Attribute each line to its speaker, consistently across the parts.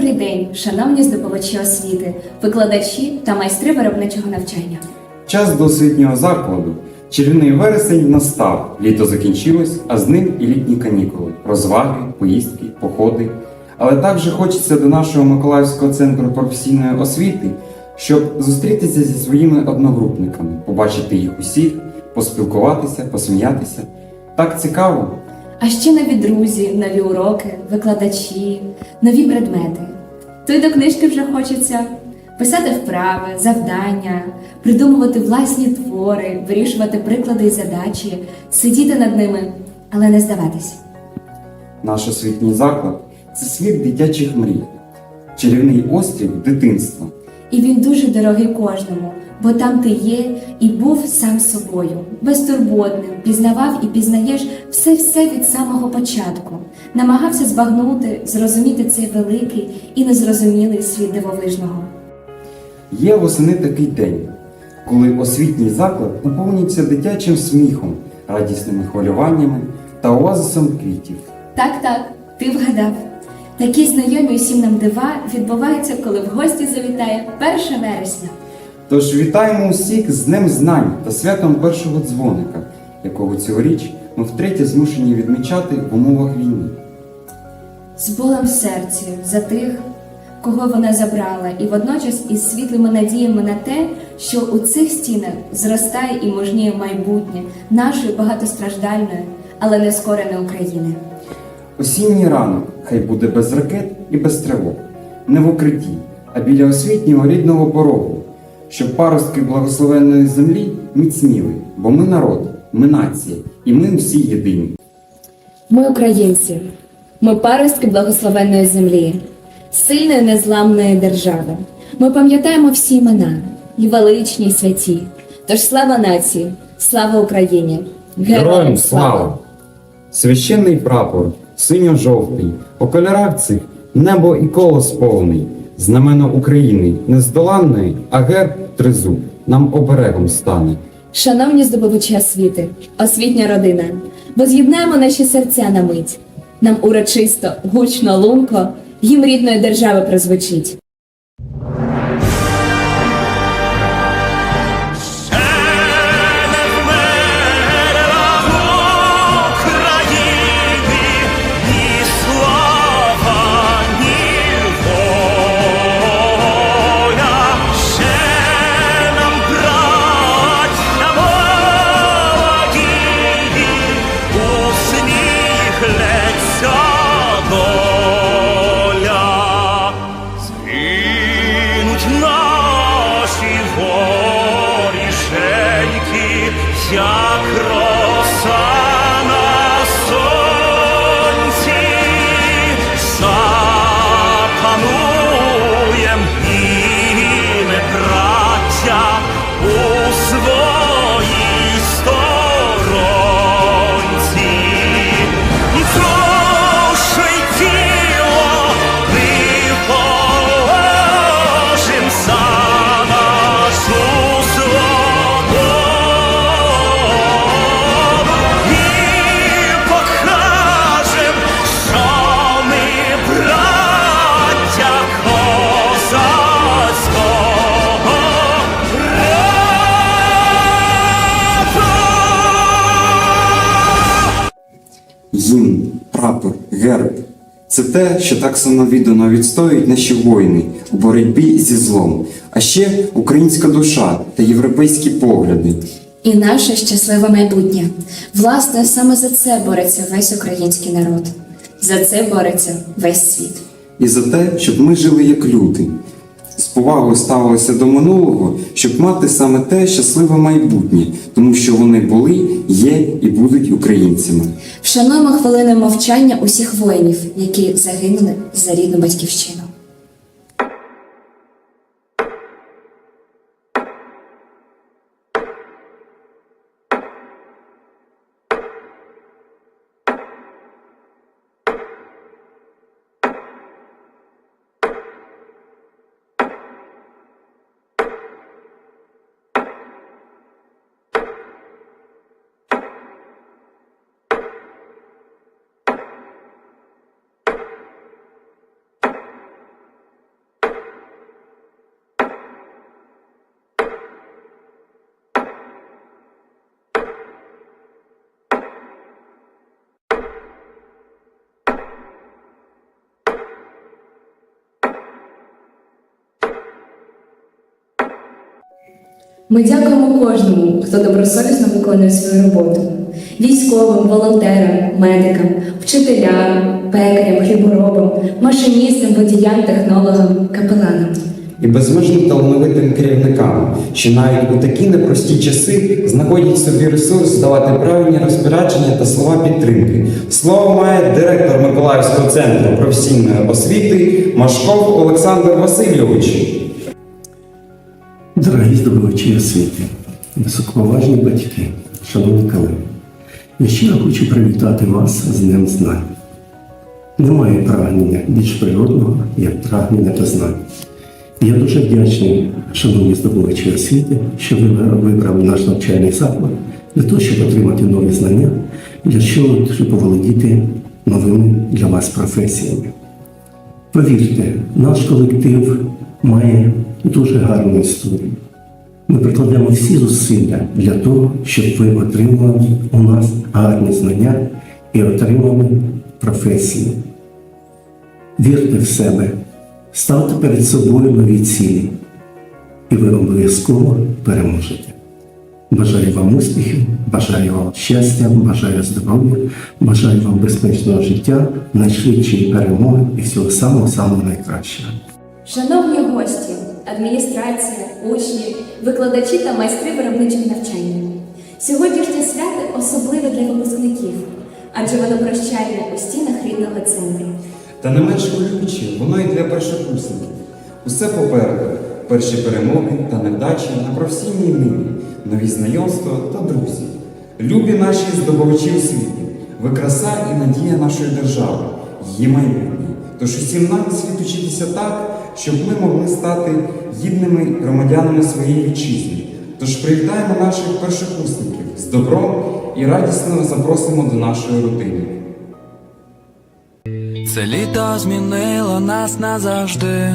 Speaker 1: Добрий день, шановні здобувачі освіти, викладачі та майстри виробничого навчання.
Speaker 2: Час до освітнього закладу. Чарівний вересень настав, літо закінчилось, а з ним і літні канікули, розваги, поїздки, походи. Але також хочеться до нашого Миколаївського центру професійної освіти, щоб зустрітися зі своїми одногрупниками, побачити їх усіх, поспілкуватися, посміятися. Так цікаво.
Speaker 1: А ще нові друзі, нові уроки, викладачі, нові предмети. То й до книжки вже хочеться писати вправи, завдання, придумувати власні твори, вирішувати приклади і задачі, сидіти над ними, але не здаватись.
Speaker 2: Наш освітній заклад це світ дитячих мрій, чарівний острів дитинства.
Speaker 1: І він дуже дорогий кожному, бо там ти є і був сам собою, безтурботним, пізнавав і пізнаєш все-все від самого початку, намагався збагнути, зрозуміти цей великий і незрозумілий світ дивовижного.
Speaker 2: Є восени такий день, коли освітній заклад наповнюється дитячим сміхом, радісними хвилюваннями та оазисом квітів.
Speaker 1: Так, так, ти вгадав. Такі знайомі усім нам дива відбуваються, коли в гості завітає 1 вересня.
Speaker 2: Тож вітаємо усіх з Днем Знань та святом першого дзвоника, якого цьогоріч ми втретє змушені відмічати в умовах війни.
Speaker 1: з болем в серці за тих, кого вона забрала, і водночас із світлими надіями на те, що у цих стінах зростає і мужніє майбутнє нашої багатостраждальної, але не скореної України.
Speaker 2: Осінній ранок хай буде без ракет і без тривог, не в укритті, а біля освітнього рідного порогу, щоб паростки благословенної землі міцніли, бо ми народ, ми нація, і ми всі єдині.
Speaker 1: Ми українці, ми паростки благословенної землі, сильної незламної держави. Ми пам'ятаємо всі імена, і величні, і святі. Тож слава нації, слава Україні!
Speaker 2: Героям слава! Священний прапор, синьо-жовтий, по кольорах цих небо і колос повний, знамено України нездоланної, а герб тризуб нам оберегом стане.
Speaker 1: Шановні здобувачі освіти, освітня родина, воз'єднаємо наші серця на мить. Нам урочисто, гучно, лунко, гімн рідної держави прозвучить.
Speaker 2: Гімн, прапор, герб це те, що так самовіддано відстоюють наші воїни у боротьбі зі злом, а ще українська душа та європейські погляди.
Speaker 1: І наше щасливе майбутнє. Власне, саме за це бореться весь український народ. За це бореться весь світ.
Speaker 2: І за те, щоб ми жили як люди, з повагою ставилися до минулого, щоб мати саме те щасливе майбутнє, тому що вони були, є і будуть українцями.
Speaker 1: Вшануємо хвилиною мовчання усіх воїнів, які загинули за рідну батьківщину. Ми дякуємо кожному, хто добросовісно виконує свою роботу: військовим, волонтерам, медикам, вчителям, пекарям, хліборобам, машиністам, водіям, технологам, капеланам.
Speaker 2: І безмежно талановитим керівникам, що навіть у такі непрості часи знаходять собі ресурс давати правильні розпорядження та слова підтримки. Слово має директор Миколаївського центру професійної освіти Машков Олександр Васильович.
Speaker 3: Дорогі здобувачі освіти, високоповажні батьки, шановні колеги, я щиро хочу привітати вас з Днем Знань. Немає прагнення більш природного, як прагнення до знань. Я дуже вдячний, шановні здобувачі освіти, що ви вибрали наш навчальний заклад для того, щоб отримати нові знання, для чого щоб поволодіти новими для вас професіями. Повірте, наш колектив має дуже гарну історію. Ми прикладемо всі зусилля для того, щоб ви отримали у нас гарні знання і отримали професію. Вірте в себе, ставте перед собою нові цілі, і ви обов'язково переможете. Бажаю вам успіхів, бажаю вам щастя, бажаю здоров'я, бажаю вам безпечного життя, найшвидшої перемоги і всього самого-самого найкращого.
Speaker 1: Шановні гості, адміністрація, учні, викладачі та майстри виробничого навчання. Сьогоднішнє свято особливе для випускників, адже воно прощальне у стінах рідного центру.
Speaker 2: Та не менш хвилююче, воно і для першокурсників. Усе попереду. Перші перемоги та невдачі на професійній ниві, нові знайомства та друзі. Любі наші здобувачі освіти, ви краса і надія нашої держави, її майбутнє. Тож усім нам слід учитися так, щоб ми могли стати гідними громадянами своєї вітчизни. Тож привітаємо наших першокурсників з добром і радісно запросимо до нашої родини.
Speaker 4: Це літо змінило нас назавжди.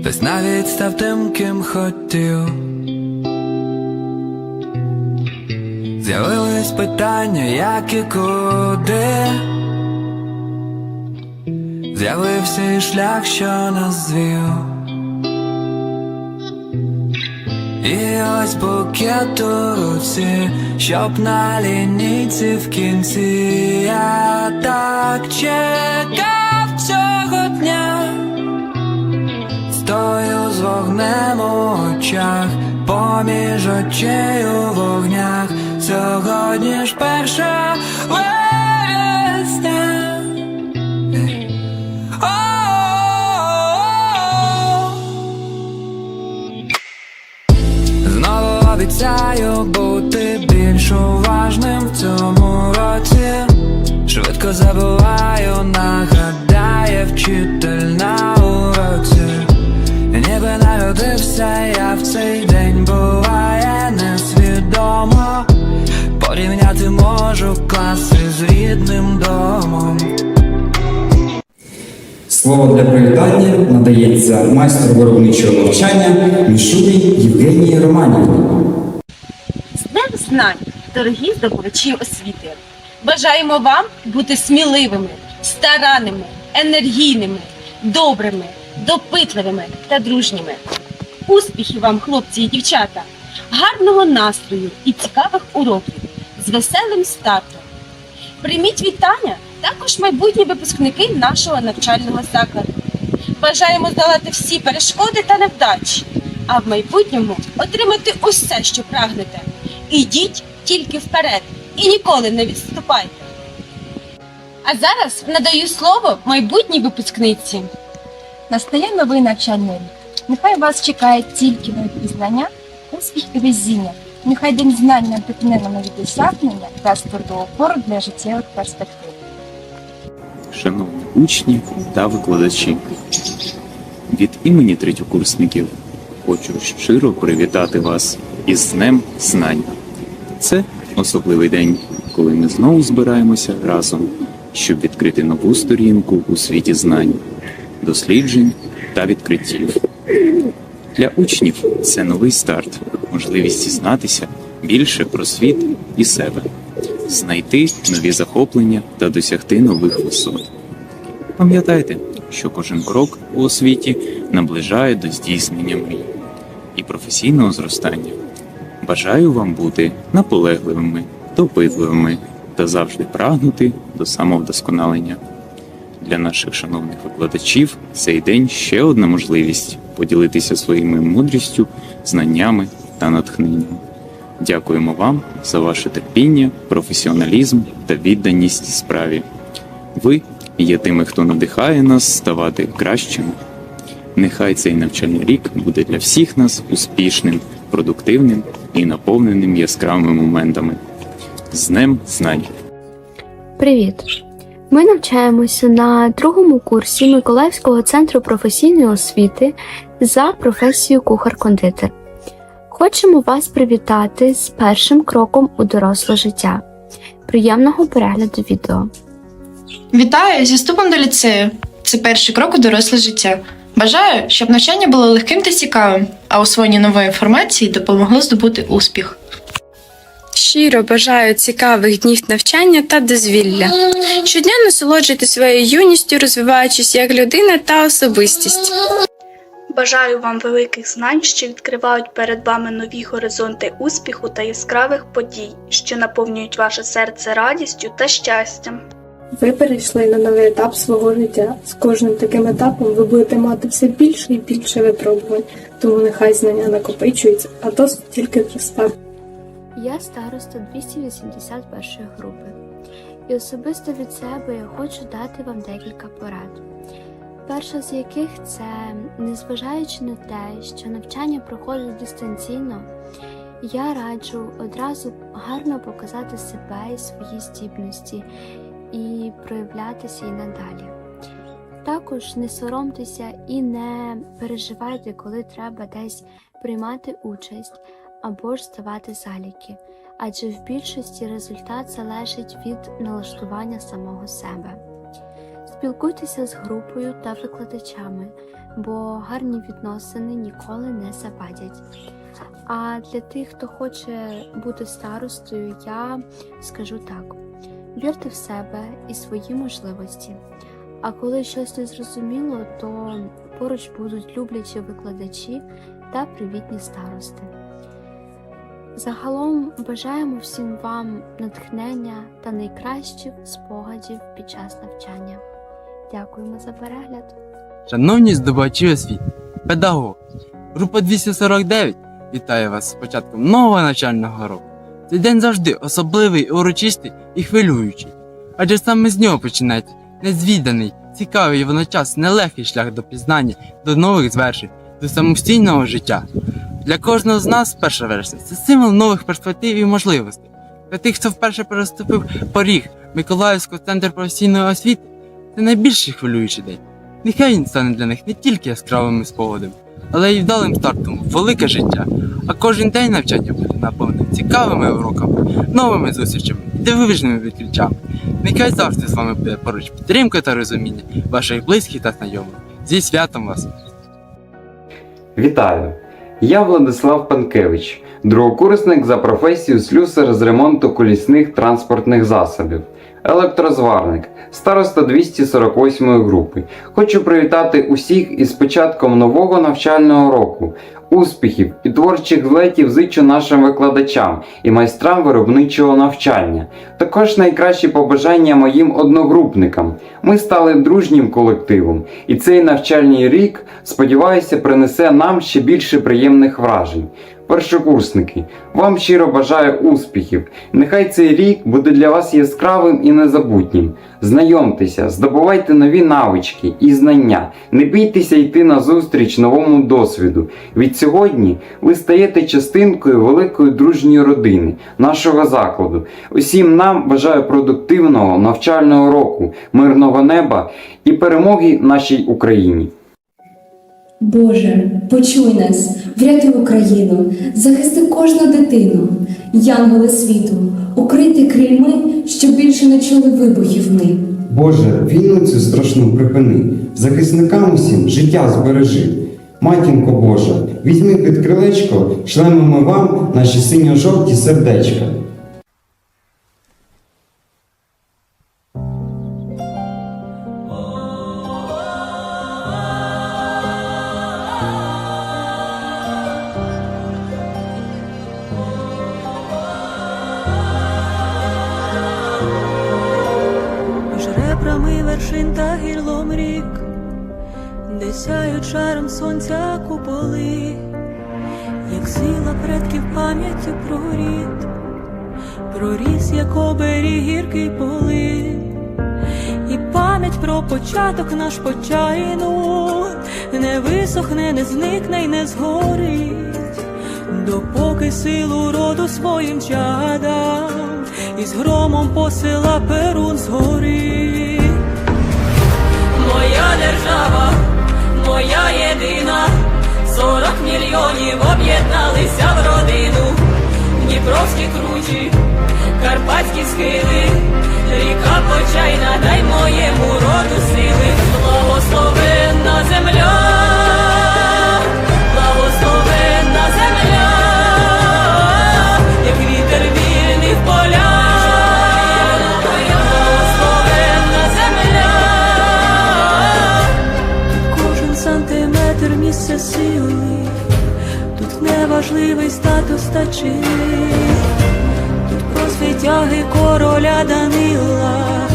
Speaker 4: Хтось навіть став тим, ким хотів. З'явились питання, як і куди. З'явився і шлях, що нас звів. І ось букет у руці, щоб на лінійці в кінці. Я так чекав цього дня, стою з вогнем у очах, поміж очей у вогнях, сьогодні ж перша обіцяю бути більш уважним в цьому році. Швидко забуваю, нагадає вчитель на уроці. Ніби народився я в цей день буває несвідомо. Порівняти можу класи з рідним домом.
Speaker 2: Слово для привітання надається майстру виробничого навчання Мішурі Євгенії Романівні.
Speaker 5: Знань, дорогі здобувачі освіти! Бажаємо вам бути сміливими, старанними, енергійними, добрими, допитливими та дружніми. Успіхів вам, хлопці і дівчата, гарного настрою і цікавих уроків з веселим стартом. Прийміть вітання також майбутні випускники нашого навчального закладу. Бажаємо здолати всі перешкоди та невдачі, а в майбутньому отримати усе, що прагнете. Ідіть тільки вперед і ніколи не відступайте. А зараз надаю слово майбутній випускниці.
Speaker 6: Настає новий навчальний рік. Нехай вас чекають тільки нові пізнання, успіх і везіння. Нехай день знань надихне на нові досягнення та тверду опору для життєвих перспектив.
Speaker 7: Шановні учні та викладачі, від імені третьокурсників хочу щиро привітати вас із Днем Знань. Це особливий день, коли ми знову збираємося разом, щоб відкрити нову сторінку у світі знань, досліджень та відкриттів. Для учнів це новий старт, можливість дізнатися більше про світ і себе, знайти нові захоплення та досягти нових висот. Пам'ятайте, що кожен крок у освіті наближає до здійснення мрій і професійного зростання. Бажаю вам бути наполегливими, допитливими та завжди прагнути до самовдосконалення. Для наших шановних викладачів цей день ще одна можливість поділитися своїми мудрістю, знаннями та натхненням. Дякуємо вам за ваше терпіння, професіоналізм та відданість справі. Ви є тими, хто надихає нас ставати кращими. Нехай цей навчальний рік буде для всіх нас успішним, продуктивним і наповненим яскравими моментами. З Днем знань!
Speaker 8: Привіт! Ми навчаємося на другому курсі Миколаївського центру професійної освіти за професією кухар-кондитер. Хочемо вас привітати з першим кроком у доросле життя. Приємного перегляду відео.
Speaker 9: Вітаю зі вступом до ліцею. Це перший крок у доросле життя. Бажаю, щоб навчання було легким та цікавим, а освоєння нової інформації допомогло здобути успіх.
Speaker 10: Щиро бажаю цікавих днів навчання та дозвілля. Щодня насолоджуйтесь своєю юністю, розвиваючись як людина та особистість.
Speaker 11: Бажаю вам великих знань, що відкривають перед вами нові горизонти успіху та яскравих подій, що наповнюють ваше серце радістю та щастям.
Speaker 10: Ви перейшли на новий етап свого життя. З кожним таким етапом ви будете мати все більше і більше випробувань, тому нехай знання накопичуються, а досвід тільки зростає.
Speaker 8: Я староста 281 групи, і особисто від себе я хочу дати вам декілька порад. Перша з яких це, незважаючи на те, що навчання проходить дистанційно, я раджу одразу гарно показати себе і свої здібності і проявлятися і надалі. Також не соромтеся і не переживайте, коли треба десь приймати участь або ж здавати заліки, адже в більшості результат залежить від налаштування самого себе. Спілкуйтеся з групою та викладачами, бо гарні відносини ніколи не завадять. А для тих, хто хоче бути старостою, я скажу так: вірте в себе і свої можливості. А коли щось не зрозуміло, то поруч будуть люблячі викладачі та привітні старости. Загалом бажаємо всім вам натхнення та найкращих спогадів під час навчання. Дякуємо за перегляд.
Speaker 12: Шановні здобувачі освіти, педагог, група 249 вітає вас з початком нового навчального року. Цей день завжди особливий, урочистий і хвилюючий, адже саме з нього починається незвіданий, цікавий водночас нелегкий шлях до пізнання, до нових звершень, до самостійного життя. Для кожного з нас 1 вересня це символ нових перспектив і можливостей. Для тих, хто вперше переступив поріг Миколаївського центру професійної освіти, це найбільший хвилюючий день. Нехай він стане для них не тільки яскравими спогадами, але й вдалим стартом велике життя. А кожен день навчання буде наповнений цікавими уроками, новими зустрічами, дивовижними відкриттями. Нехай завжди з вами буде поруч підтримка та розуміння ваших близьких та знайомих. Зі святом вас!
Speaker 2: Вітаю! Я Владислав Панкевич, другокурсник за професією слюсар з ремонту колісних транспортних засобів, електрозварник, староста 248 групи. Хочу привітати усіх із початком нового навчального року. Успіхів і творчих злетів зичу нашим викладачам і майстрам виробничого навчання. Також найкращі побажання моїм одногрупникам. Ми стали дружнім колективом, і цей навчальний рік, сподіваюся, принесе нам ще більше приємних вражень. Першокурсники, вам щиро бажаю успіхів. Нехай цей рік буде для вас яскравим і незабутнім. Знайомтеся, здобувайте нові навички і знання. Не бійтеся йти на зустріч новому досвіду. Від сьогодні ви стаєте частинкою великої дружньої родини, нашого закладу. Усім нам бажаю продуктивного навчального року, мирного неба і перемоги нашій Україні.
Speaker 1: Боже, почуй нас, врятуй Україну, захисти кожну дитину, янголи світу, укрити крильми, щоб більше не чули вибухів ми.
Speaker 2: Боже, війну цю страшну припини, захисникам усім життя збережи. Матінко Божа, візьми під крилечко, шлемо ми вам наші синьо-жовті сердечка.
Speaker 13: Пам'яттю про рід, проріс, як оберіг гіркий полин, і пам'ять про початок наш почайну. Не висохне, не зникне й не згорить, допоки силу роду своїм чадам із громом посила перун згори. Моя держава, моя єдина, сорок мільйонів об'єдналися в родину, Дніпровські кручі, карпатські схили, ріка почайна, дай моєму роду сили, благословенна земля, статус тут про світяги короля Данила,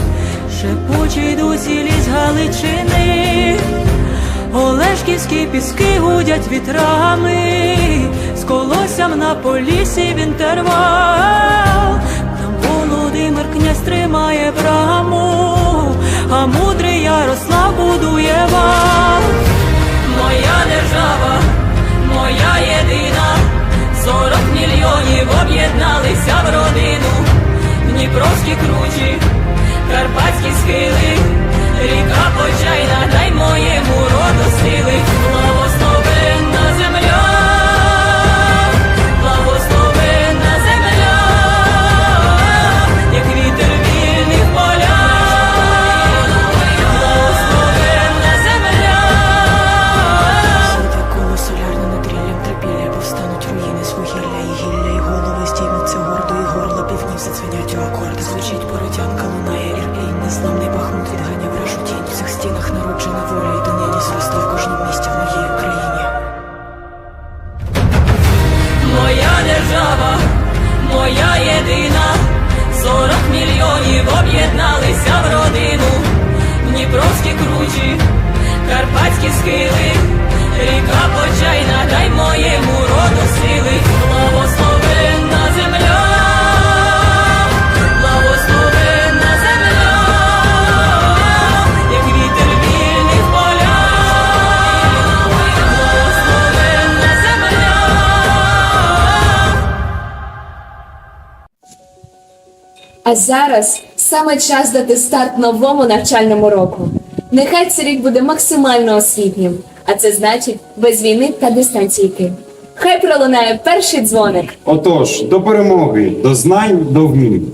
Speaker 13: шепочий досі ліс Галичини. Олешківські піски гудять вітрами, з колоссям на полісі в інтервал. Там Володимир князь тримає браму, а мудрий Ярослав будує вал. Мільйонів об'єдналися в родину, Дніпровські кручі, карпатські схили, ріка почайна, дай моєму роду сили,
Speaker 1: Зараз саме час дати старт новому навчальному року. Нехай цей рік буде максимально освітнім, а це значить без війни та дистанційки. Хай пролунає перший дзвоник.
Speaker 2: Отож, до перемоги, до знань, до вмінь.